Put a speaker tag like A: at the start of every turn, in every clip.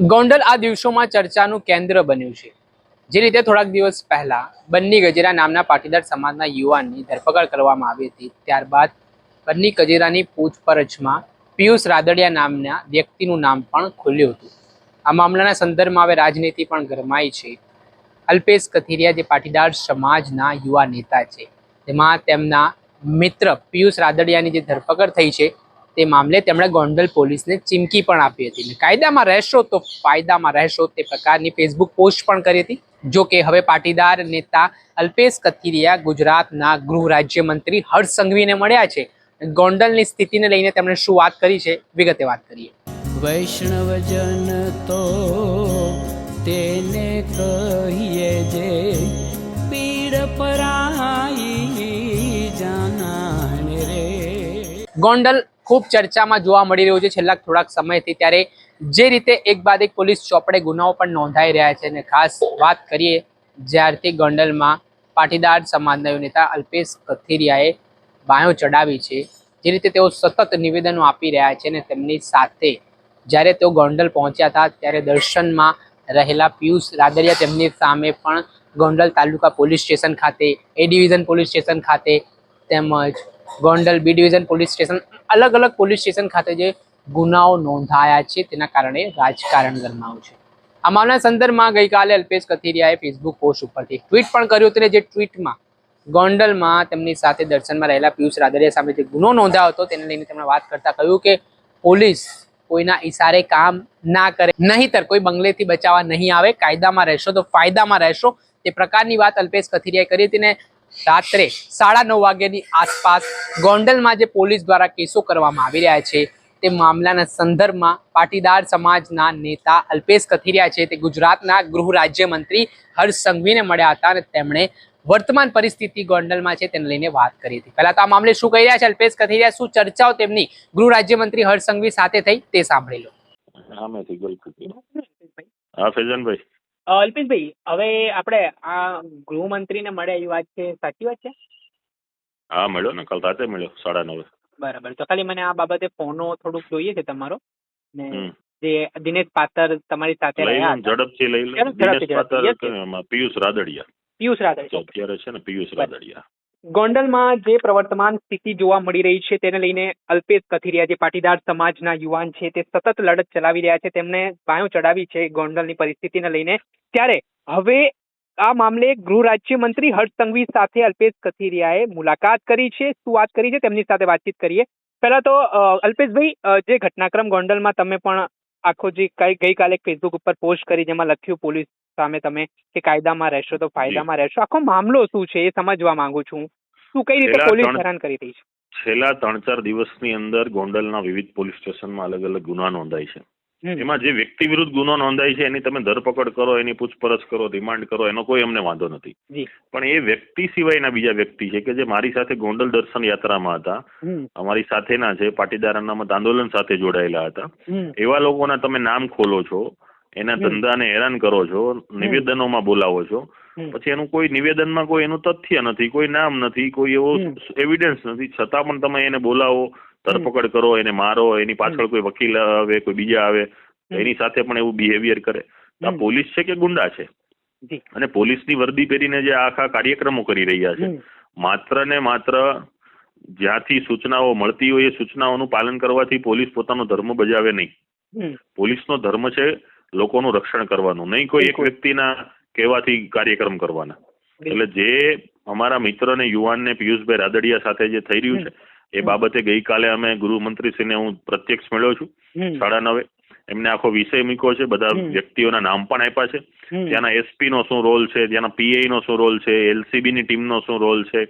A: ગોંડલ આ દિવસોમાં ચર્ચાનું કેન્દ્ર બન્યું છે. જે રીતે થોડાક દિવસ પહેલા બન્ની ગજેરા નામના પાટીદાર સમાજના યુવાનની ધરપકડ કરવામાં આવી હતી, ત્યારબાદ બન્ની ગજેરાની પૂછપરછમાં પિયુષ રાદડિયા નામના વ્યક્તિનું નામ પણ ખુલ્યું હતું. આ મામલાના સંદર્ભમાં હવે રાજનીતિ પણ ગરમાઈ છે. અલ્પેશ કથિરિયા જે પાટીદાર સમાજના યુવા નેતા છે, તેમાં તેમના મિત્ર પિયુષ રાદડિયાની જે ધરપકડ થઈ છે તે મામલે તેમણે ગોંડલ પોલીસને ચીમકી પણ આપી હતી કાયદામાં રહેશો તો ફાયદામાં રહેશો તે પ્રકારની ફેસબુક પોસ્ટ પણ કરી હતી. જો કે હવે પાટીદાર નેતા અલ્પેશ કથિરિયા ગુજરાતના ગૃહ રાજ્યમંત્રી હર્ષ સંઘવીને મળ્યા છે. ગોંડલની સ્થિતિને લઈને તેમણે શું વાત કરી છે? વિગતે વાત કરીએ.
B: વૈષ્ણવજન તો તેને કહીએ જે પીડ પરાઈ જાનાને રે.
A: ગોંડલ ખૂબ ચર્ચામાં જોવા મળી રહ્યું છે. છેલ્લા થોડાક સમયથી ત્યારે જે રીતે એક બાદ એક પોલીસ ચોપડે ગુનાઓ પણ નોંધાઈ રહ્યા છે અને ખાસ વાત કરીએ જ્યારથી ગોંડલમાં પાટીદાર સમાજના નેતા અલ્પેશ કથિરિયાએ બાયો ચડાવી છે. જે રીતે તેઓ સતત નિવેદનો આપી રહ્યા છે અને તેમની સાથે જ્યારે તેઓ ગોંડલ પહોંચ્યા હતા ત્યારે દર્શનમાં રહેલા પિયુષ રાદરિયા તેમની સામે પણ ગોંડલ તાલુકા પોલીસ સ્ટેશન ખાતે, એ ડિવિઝન પોલીસ સ્ટેશન ખાતે તેમજ Gondal B division police station, અલગ અલગ પોલીસ સ્ટેશન ખાતે જે ગુનાઓ નોંધાયા છે, તેના કારણે રાજકારણ ગરમાવું છે. આ મામલા સંદર્ભમાં ગઈકાલે અલ્પેશ કથિરિયાએ ફેસબુક પોસ્ટ ઉપરથી ટ્વીટ પણ કર્યું હતું અને જે ટ્વીટમાં ગોંડલમાં તેમની સાથે દર્શનમાં રહેલા પિયુષ રાદડિયા સામે જે ગુનો નોંધાયો હતો, તેને લઈને તેમણે વાત કરતા કહ્યું કે પોલીસ કોઈના ઈશારે કામ ના કરે, નહીંતર કોઈ બંગલેથી બચાવવા નહીં આવે, કાયદામાં રહેશો તો ફાયદામાં રહેશો. તે પ્રકારની વાત અલ્પેશ કથિરિયાએ કરી હતી ને રાત્રે સાડા નવ વાગ્યાની આસપાસ ગોંડલમાં જે પોલીસ દ્વારા કેસો કરવામાં આવી રહ્યા છે, તે મામલાના સંદર્ભમાં પાટીદાર સમાજના નેતા અલ્પેશ કથિરિયા છે. તે ગુજરાતના ગૃહ રાજ્યમંત્રી હર્ષ સંઘવીને મળ્યા હતા અને તેમણે વર્તમાન પરિસ્થિતિ ગોંડલમાં છે તેને લઈને વાત કરી હતી. પહેલા તો આ મામલે શું કહી રહ્યા છે અલ્પેશ કથિરિયા? શું ચર્ચાઓ તેમની ગૃહ રાજ્યમંત્રી હર્ષ સંઘવી સાથે થઈ? તે સાંભળી લો.
C: હા, મેં હા
A: અલ્પેશભાઈ હવે આપણે આ ગૃહમંત્રીને મળ્યા એ વાત છે સાચી વાત છે?
C: હા મળ્યો ને કાલ રાતે મળ્યો સાડા નવે.
A: બરાબર તો ખાલી મને આ બાબતે ફોનો થોડુંક જોઈએ છે તમારો? ને જે દિનેશ પાતર તમારી સાથે રહ્યા
C: ઝડપથી લઈ લો દિનેશ પાતર પિયુષ રાદડિયા?
A: પિયુષ રાદડિયા.
C: અત્યારે છે ને પિયુષ રાદડિયા.
A: ગોંડલમાં જે પ્રવર્તમાન સ્થિતિ જોવા મળી રહી છે તેને લઈને અલ્પેશ કથિરિયા, જે પાટીદાર સમાજના યુવાન છે, તે સતત લડત ચલાવી રહ્યા છે. તેમને બાયો ચડાવી છે ગોંડલની પરિસ્થિતિને લઈને. ત્યારે હવે આ મામલે ગૃહ રાજ્યમંત્રી હર્ષ સંઘવી સાથે અલ્પેશ કથિરિયાએ મુલાકાત કરી છે, શું વાત કરી છે, તેમની સાથે વાતચીત કરીએ. પહેલા તો અલ્પેશભાઈ જે ઘટનાક્રમ ગોંડલમાં તમે પણ આખો જે ગઈકાલે ફેસબુક ઉપર પોસ્ટ કરી, જેમાં લખ્યું, પોલીસ સામે તમે કે કાયદામાં રહેશો તો ફાયદામાં રહેશો. આખો મામલો શું છે એ સમજવા માંગુ છું. શું કઈ રીતે પોલીસ હેરાન કરી રહી છે?
C: છેલ્લા ત્રણ ચાર દિવસની અંદર ગોંડલના વિવિધ પોલીસ સ્ટેશનમાં અલગ અલગ ગુના નોંધાય છે. એમાં જે વ્યક્તિ વિરુદ્ધ ગુનો નોંધાય છે એની તમે ધરપકડ કરો એની પૂછપરછ કરો રિમાન્ડ કરો એનો કોઈ અમને વાંધો નથી. પણ એ વ્યક્તિ સિવાયના બીજા વ્યક્તિ છે કે જે મારી સાથે ગોંડલ દર્શન યાત્રામાં હતા. અમારી સાથેના છે પાટીદાર અનામત આંદોલન સાથે જોડાયેલા હતા. એવા લોકોના તમે નામ ખોલો છો. એના ધંધાને હેરાન કરો છો નિવેદનોમાં બોલાવો છો. પછી એનું કોઈ નિવેદનમાં કોઈ એનું તથ્ય નથી કોઈ નામ નથી કોઈ એવો એવિડન્સ નથી. છતાં પણ તમે એને બોલાવો ધરપકડ કરો એને મારો એની પાછળ કોઈ વકીલ આવે કોઈ બીજા આવે એની સાથે પણ એવું બિહેવિયર કરે. આ પોલીસ છે કે ગુંડા છે? અને પોલીસની વર્દી પહેરીને જે આખા કાર્યક્રમો કરી રહ્યા છે. માત્ર ને માત્ર જ્યાંથી સૂચનાઓ મળતી હોય એ સૂચનાઓનું પાલન કરવાથી પોલીસ પોતાનો ધર્મ બજાવે નહીં. પોલીસનો ધર્મ છે લોકોનું રક્ષણ કરવાનું. નહીં કોઈ એક વ્યક્તિના કહેવાથી કાર્યક્રમ કરવાના. એટલે જે અમારા મિત્ર ને યુવાનને પિયુષભાઈ રાદડિયા સાથે જે થઈ રહ્યું છે એ. બાબતે ગઈકાલે અમે ગૃહમંત્રીશ્રીને હું પ્રત્યક્ષ મળ્યો છું. સાડા નવે. એમને આખો વિષય મૂક્યો છે બધા વ્યક્તિઓના નામ પણ આપ્યા છે. ત્યાંના એસપી નો શું રોલ છે ત્યાંના પીઆઈ નો શું રોલ છે એલસીબી ની ટીમ નો શું રોલ છે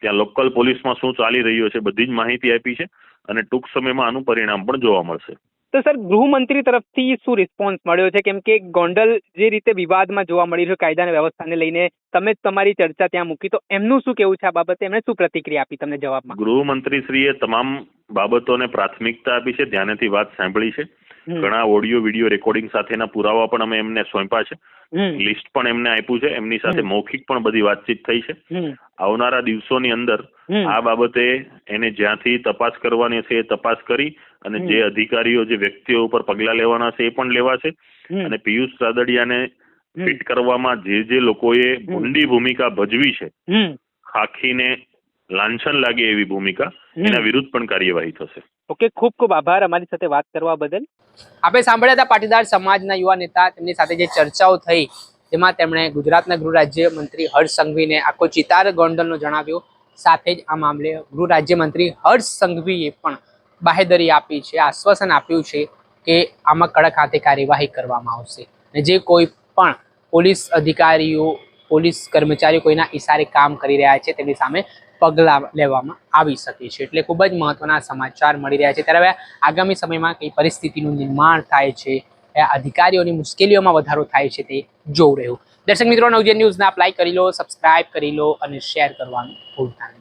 C: ત્યાં લોકલ પોલીસમાં શું ચાલી રહ્યું છે બધી જ માહિતી આપી છે. અને ટૂંક સમયમાં આનું પરિણામ પણ જોવા મળશે.
A: તો સર, ગૃહમંત્રી તરફથી શું રિસ્પોન્સ મળ્યો છે? કેમ કે ગોંડલ જે રીતે વિવાદમાં જોવા મળી રહ્યો કાયદા અને વ્યવસ્થાને લઈને તમે તમારી ચર્ચા ત્યાં મૂકી. તો એમનું શું કેવું છે આ બાબતે? એમણે શું પ્રતિક્રિયા આપી તમને જવાબમાં?
C: ગૃહમંત્રીશ્રીએ તમામ બાબતોને પ્રાથમિકતા આપી છે, ધ્યાનેથી વાત સાંભળી છે. ઘણા ઓડિયો વીડિયો રેકોર્ડિંગ સાથેના પુરાવા પણ અમે એમને સોંપ્યા છે. લિસ્ટ પણ એમને આપ્યું છે. એમની સાથે મૌખિક પણ બધી વાતચીત થઈ છે. આવનારા દિવસોની અંદર આ બાબતે એને જ્યાંથી તપાસ કરવાની છે એ તપાસ કરી અને જે અધિકારીઓ જે વ્યક્તિઓ ઉપર પગલા લેવાના છે એ પણ લેવાશે. અને પિયુષ રાદડિયાને. ફિટ કરવામાં જે જે લોકોએ ભૂંડી ભૂમિકા ભજવી છે ખાખીને લાંછન લાગે એવી ભૂમિકા એના વિરુદ્ધ પણ કાર્યવાહી થશે.
A: ઓકે ખૂબ ખૂબ આભાર અમારી સાથે વાત કરવા બદલ. આપણે સાંભળ્યા હતા પાટીદાર સમાજના યુવા નેતા તેમની સાથે જે ચર્ચાઓ થઈ તેમાં તેમણે ગુજરાતના ગૃહ રાજ્ય મંત્રી હર્ષ સંઘવીને આખો ચિતાર ગોંડલનો જણાવ્યો. સાથે જ આ મામલે ગૃહ રાજ્યમંત્રી હર્ષ સંઘવીએ પણ બાહેદરી આપી છે આશ્વાસન આપ્યું છે કે આમાં કડક હાથે કાર્યવાહી કરવામાં આવશે. અને જે કોઈ પણ પોલીસ અધિકારીઓ પોલીસ કર્મચારીઓ કોઈના ઈશારે કામ કરી રહ્યા છે તેમની સામે પગલાં લેવામાં આવી શકે છે. એટલે ખૂબ જ મહત્વના સમાચાર મળી રહ્યા છે. ત્યારે હવે આગામી સમયમાં કઈ પરિસ્થિતિનું નિર્માણ થાય છે અધિકારીઓની મુશ્કેલીઓમાં વધારો થાય છે તે જોવું રહ્યું. દર્શક મિત્રો નવજન ન્યૂઝને અપ્લાય કરી લો, સબસ્ક્રાઇબ કરી લો અને શેર કરવાનું ભૂલતા નહીં.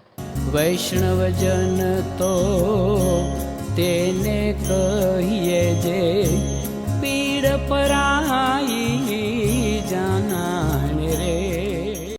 B: વૈષ્ણવજન તો તેને કહીએ જે પીડ પરા